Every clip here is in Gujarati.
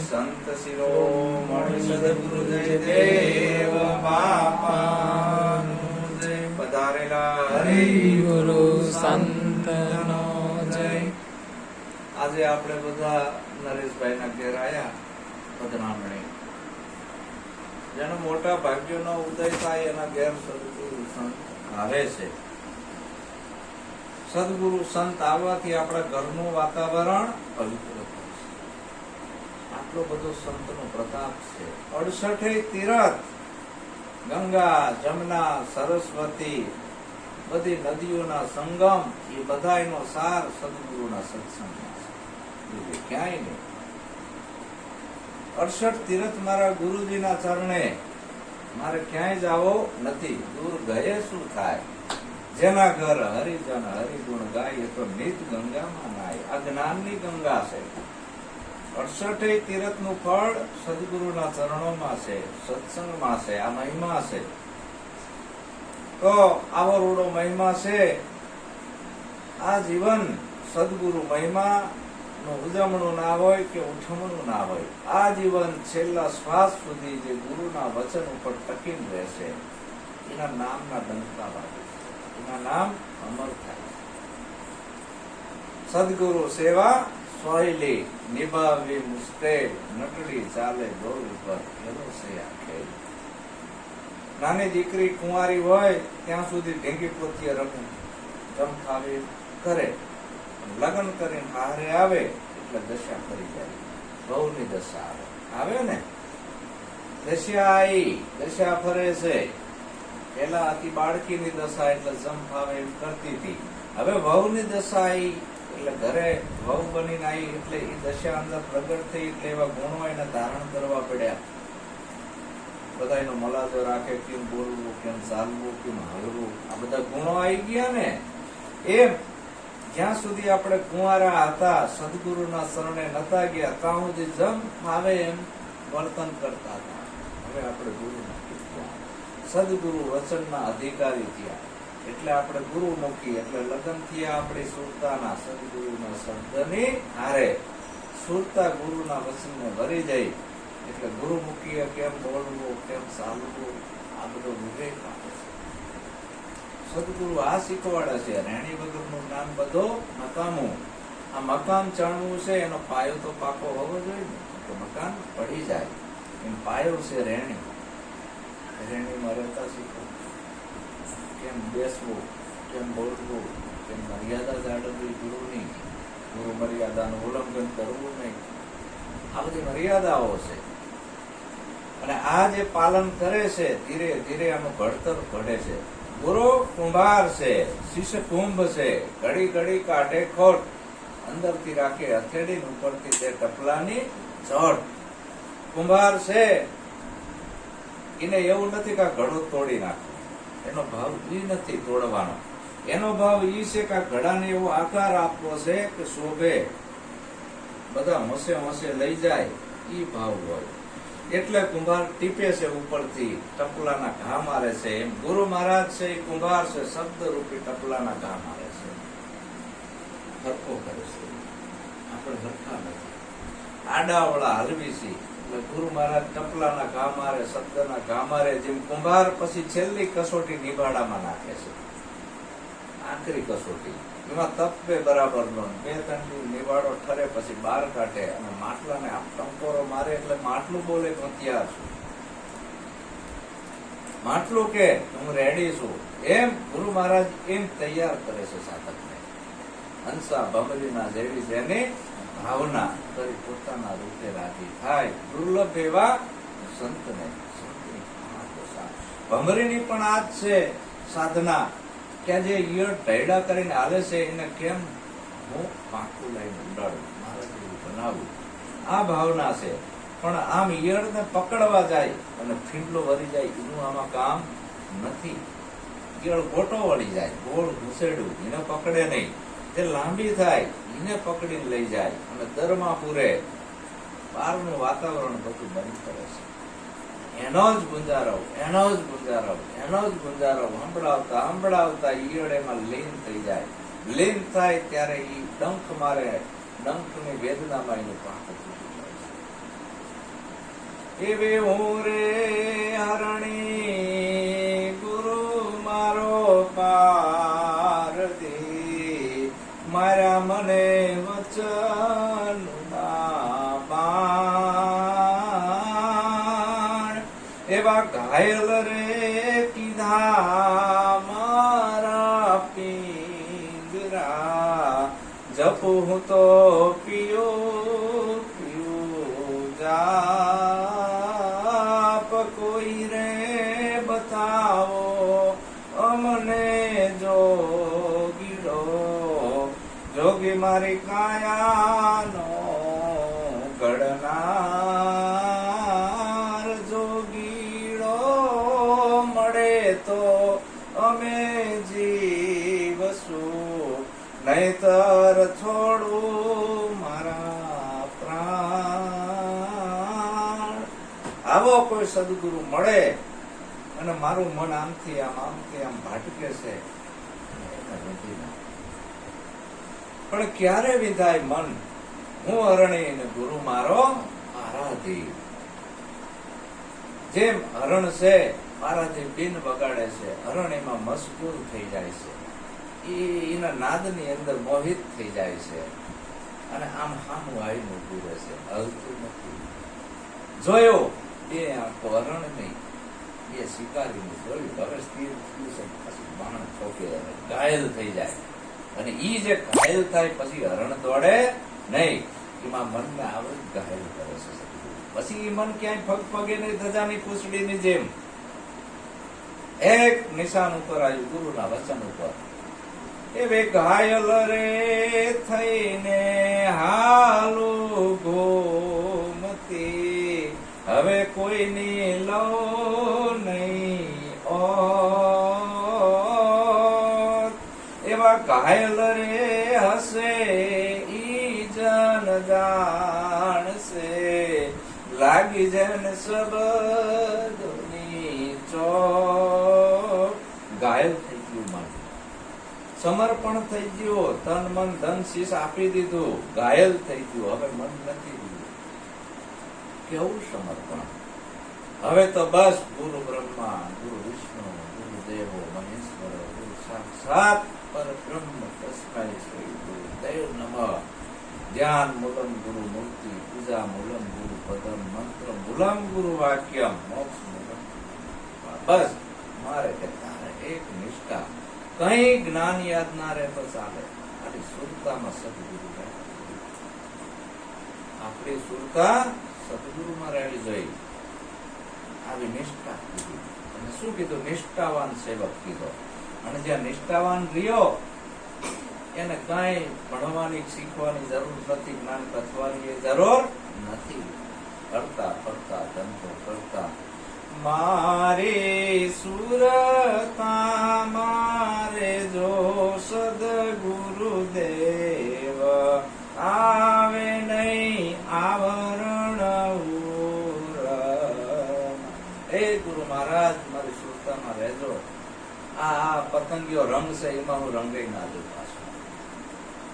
સંત શિરોમણિ સદગુરુ જય દેવ બાપાનું જય પધારેલા હરિ સંતનો જય આજે આપણે બધા નરેશભાઈના ઘેર આયા પધરામણી જેનો મોટા ભાગ્યનો ઉદય થાય એના ઘેર સદગુરુ સંત આવે છે. સદગુરુ સંત આવવાથી આપણા ઘરનું વાતાવરણ પવિત્ર આટલો બધો સંતનો પ્રતાપ છે. અડસઠે તીરથ, ગંગા, જમના, સરસ્વતી, બધી નદીઓના સંગમ, એ બધાયનો સાર સદગુરુના સત્સંગમાં છે. ક્યાંય નહીં. અડસઠ તીરથ મારા ગુરુજીના ચરણે. મારે ક્યાંય જાવો નથી. દૂર ગયે શું થાય? જેના ઘર હરિજન હરિગુણ ગાય તો નિત ગંગામાં નાય. આ જ્ઞાનની ગંગા છે. અડસઠે તીરથનું ફળ સદગુરુના ચરણોમાં છે, સત્સંગમાં છે, આ મહિમા છે. તો આવો રૂડો મહિમા છે. આ જીવન સદગુરુ મહિમા નું ઉજવણું ના હોય કે ઉઠમણું ના હોય. આ જીવન છેલ્લા શ્વાસ સુધી જે ગુરુના વચન ઉપર ટકીને રહેશે, એના નામના ડંકા વાગે. એના નામ અમર થાય. સદગુરુ સેવા સોયલી નિભાવી મુશ્કેલ નટડી, ચાલે, ગોળ ઉપર, એનો છે ખેલ. નાની દીકરી કુંવારી હોય, ત્યાં સુધી ઢેંગી પોતીએ રમે જમખાવી કરે. લગ્ન કરીને હારે આવે, એટલે દશા કરી જાય. બહુની દશા આવે. આવે ને? દશા આવી દશા ફરે છે. પેલા હતી બાળકીની દશા એટલે જમ ફાવે એમ કરતી હતી. હવે વહુની દશા આવી એટલે ઘરે વહુ બનીને આવી એટલે એ દશા અંદર પ્રગટ થઈ એટલે એવા ગુણો એને ધારણ કરવા પડ્યા. બધા એનો મલાજો રાખે, કેમ બોલવું, કેમ ચાલવું, કેમ હાલવું. આ બધા ગુણો આવી ગયા ને. એમ, જ્યાં સુધી આપણે કુંવારા હતા, સદગુરુના શરણે નતા ગયા, ત્યાં સુધી જમ ફાવે એમ વર્તન કરતા હતા. હવે આપણે ગુરુ સદગુરુ વચનના અધિકારી થયા. એટલે આપણે ગુરુ મૂકી એટલે લગ્ન થયા આપણી સુરતાના સદગુરુના શબ્દની હારે. સુરતા ગુરુના વચનને ભરી જાય. એટલે ગુરુ મૂકીએ કેમ બોલવું, કેમ ચાલવું, આ બધો વિવેક આપે છે. સદગુરુ આ શીખવાડે છે, રેણી વગરનું જ્ઞાન બધો નકામું આ મકાન ચણવું છે, એનો પાયો તો પાકો હોવો જોઈએ ને. તો મકાન પડી જાય. એમ પાયો છે રેણી. રેણીમાં રહેતા શીખો કેમ બેસવું, કેમ બોલવું, કેમ મર્યાદા જાળવવી ગુરુની ગુરુ મર્યાદાનું ઉલ્લંઘન કરવું નહીં. આ બધી મર્યાદાઓ છે. અને આ જે પાલન કરે છે, ધીરે ધીરે આનું ઘડતર ઘડે છે. ગુરુ કુંભાર છે, શિષ્ય કુંભ છે, ઘડી ઘડી કાઢે ખોટ, અંદરથી રાખે હથેળી ઉપરથી તે ટપલાની જળ. કુંભાર છે એને એવું નથી કે આ ઘડો તોડી નાખો. એનો ભાવ એ નથી તોડવાનો. એનો ભાવ એ છે કે આ ઘડાને એવો આકાર આપવો છે કે શોભે. બધા મસે મસે લઈ જાય એ ભાવ હોય. એટલે કુંભાર ટીપે છે ઉપરથી, ટપલાના ઘા મારે છે એમ. ગુરુ મહારાજ છે એ કુંભાર છે શબ્દ રૂપી ટપલાના ઘા મારે છે. હરખો કરે છે. આપણે હરખા નથી. આડાવડા હલવી છે. ગુરુ મહારાજ ટપલાના ઘા મારે શબ્દના ઘા મારે જેમ કુંભાર પછી છેલ્લી કસોટી નિભાડામાં નાખે છે. આખરી કસોટી. એમાં તપે બરાબર નો, બે ત્રણ નિવાડો ઠરે પછી બહાર કાઢે અને માટલાને ટંકોરો મારે એટલે માટલું બોલે હું તૈયાર છું. માટલું કે, હું રેડી છું. એમ ગુરુ મહારાજ એમ તૈયાર કરે છે સાધકને. હંસા ભમરીના જેવી જેની ભાવના કરી પોતાના રૂપે રાજી થાય. દુર્લભ એવા સંતને. ભમરીની પણ આ જ છે સાધના. કે જે ઈયળ ઢૈડા કરીને હાલે છે, એને કેમ હું પાંખું લઈને ઉડાડું? મારા જેવું બનાવું. આ ભાવના છે. પણ આમ ઈયળને પકડવા જાય અને ફીંડલો વળી જાય, એનું આમાં કામ નથી. ઈયળ ગોટો વળી જાય, ગોળ ઘૂસેડું, એને પકડે નહીં. જે લાંબી થાય એને પકડીને લઈ જાય અને દરમાં પૂરે. બહારનું વાતાવરણ બધું બંધ કરે છે. એનો જ ગુંજારવ એનો જ ગુંજારવ એનો જ ગુંજારવ હંભળાવતા હંભળાવતા ઈયળેમાં લીન થઈ જાય. લીન થાય ત્યારે એ ડંખ મારે, ડંખની વેદનામાં એનું પાક એવે હું રે હરણી, ગુરુ મારો પારધી ઘાયલ રે કીધા મારા પિંગરા જપું હું તો પિયો પિયો જાપ. કોઈ રે બતાવો અમને જોગીડો. જોગી મારી કાયાનો સદગુરુ મળે અને મારું મન આમથી આમ આમથી આમ ભાટકે છે. પણ ક્યારે વિધાય મન? હું હરણી ને ગુરુ મારો આરાધી. જેમ હરણ છે મારાથી બિન વગાડે છે, હરણ એમાં મશગુલ થઈ જાય છે. એ એના નાદની અંદર મોહિત થઈ જાય છે. અને આમ હામું આવીને ઉભું રહે છે. હલતું નથી. જોયો બે હરણ નહીં બે શિકારીને જોયું. હવે સ્થિર થયું છે. પછી બાણ ઠોકે ઘાયલ થઈ જાય. અને ઈ જે ઘાયલ થાય પછી હરણ દોડે નહીં. એમાં મનને આવડત ઘાયલ કરે છે. પછી એ મન ક્યાંય ફગ પગે નહીં, ધજાની પૂછડીની જેમ. એક નિશાન ઉપર આવ્યું ગુરુના વચન ઉપર. એ બે ઘાયલ રે થઈને હાલો ગોમતી. કોઈની લો નહીં. ઓ એવા ઘાયલ રે હશે, ઈ જન જાણશે. લાગી જન શબ્દની ચો ઘાયલ થઈ ગયું મન. સમર્પણ થઈ ગયું, તન મન ધન શીશ આપી દીધું, ઘાયલ થઈ ગયું. હવે મન નથી કેવું સમર્પણ? હવે તો બસ, ગુરુ બ્રહ્મા, ગુરુ વિષ્ણુ, ગુરુ દેવો, મહેશ્વર, ગુરુ સાક્ષાત પર બ્રહ્મ તસ્મૈ શ્રી ગુરુ દેવ નમઃ. ધ્યાન મૂલમ ગુરુ મૂર્તિ, પૂજા મૂલમ ગુરુ પદમ મંત્ર મૂલમ ગુરુ વાક્યમ, મોક્ષ મૂલમ બસ, મારે કે તારે એક નિષ્ઠા. કઈ જ્ઞાન યાદ ના રહે તો ચાલે. ખાલી સુરતામાં સદગુરુ રહે આપણી સુરતા સદગુરુમાં રહેવી જોઈએ. આવી નિષ્ઠા અને શું કીધું? નિષ્ઠાવાન સેવક કીધો. અને જ્યાં નિષ્ઠાવાન રહ્યો, એને કઈ ભણવાની, શીખવાની જરૂર નથી, જ્ઞાન કથવાની જરૂર નથી. કરતા કરતા ધંધો કરતા. મારે સુરતા પતંગીઓ રંગ એમાં હું રંગે ના દઉં પાછું.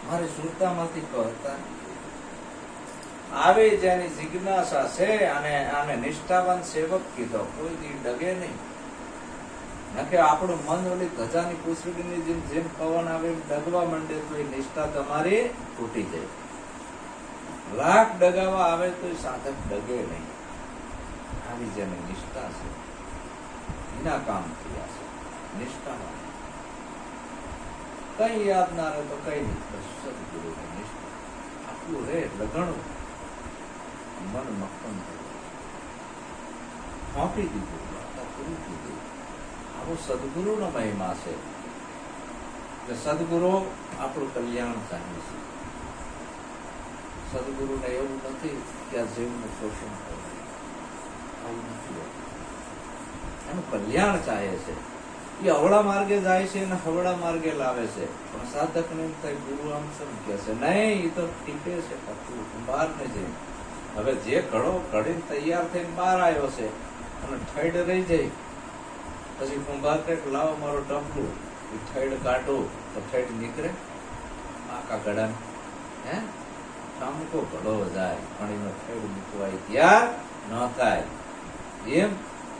મારે સુરતામાંથી કહતા, આવે જેની જિજ્ઞાસા છે અને આને નિષ્ઠાવાન સેવક કીધો, કોઈ દી ડગે નહીં. નકે આપણું મન ઓલી ધજાની પૂછડીની જેમ જેમ પવન આવે ડગવા માંડે, તો એ નિષ્ઠા તમારી તૂટી જાય. લાખ ડગાવા આવે તો એ સાધક ડગે નહીં. આવી જેની નિષ્ઠા છે, એના કામ થયા છે, નિષ્ઠાવાન. કઈ યાદ ના રહે તો કઈ નહીં. બસ નિષ્ઠા. આટલું રે એટલે મન મક્કમ થયું સોંપી દીધું પૂરું કીધું આવો સદગુરુનો મહિમા છે. કે સદગુરુ આપણું કલ્યાણ ચાહે છે. સદગુરુને એવું નથી કે આ જીવનું શોષણ કરે. આવું નથી એનું કલ્યાણ ચાહે છે. એ અવળા માર્ગે જાય છે અને હવળા માર્ગે લાવે છે. પણ સાધક ને એમ થાય, ગુરુ આમ કહે છે? નહીં એ તો ટીપે છે પત્તું બહાર ને જઈને. હવે જે ઘડો ઘડીને તૈયાર થઈને બહાર આવ્યો છે અને ઠેડ રહી જાય, પછી કુંભાર કંઈક લાવો મારો ટપલું એ ઠેડ કાઢો, તો ઠેડ નીકળે. આખા ગળાને હે? ઠામકો ઘડો જાય, પણ એનો ઠેડ મૂકવાય ત્યાર ન થાય. એમ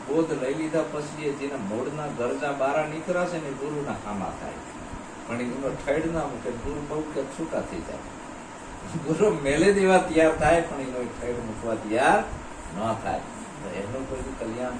બોધ લઈ લીધા પછી જેના મૂળના ગરજા બારા નીકળાશે ને ગુરુના કામા થાય. પણ એનો ઠેડ ના મૂકે, ગુરુ બહુ કે છૂટા થઈ જાય. ગુરુ મેલે દેવા તૈયાર થાય, પણ એનો ઠેડ મૂકવા તૈયાર ન થાય. એમનું કોઈ કલ્યાણ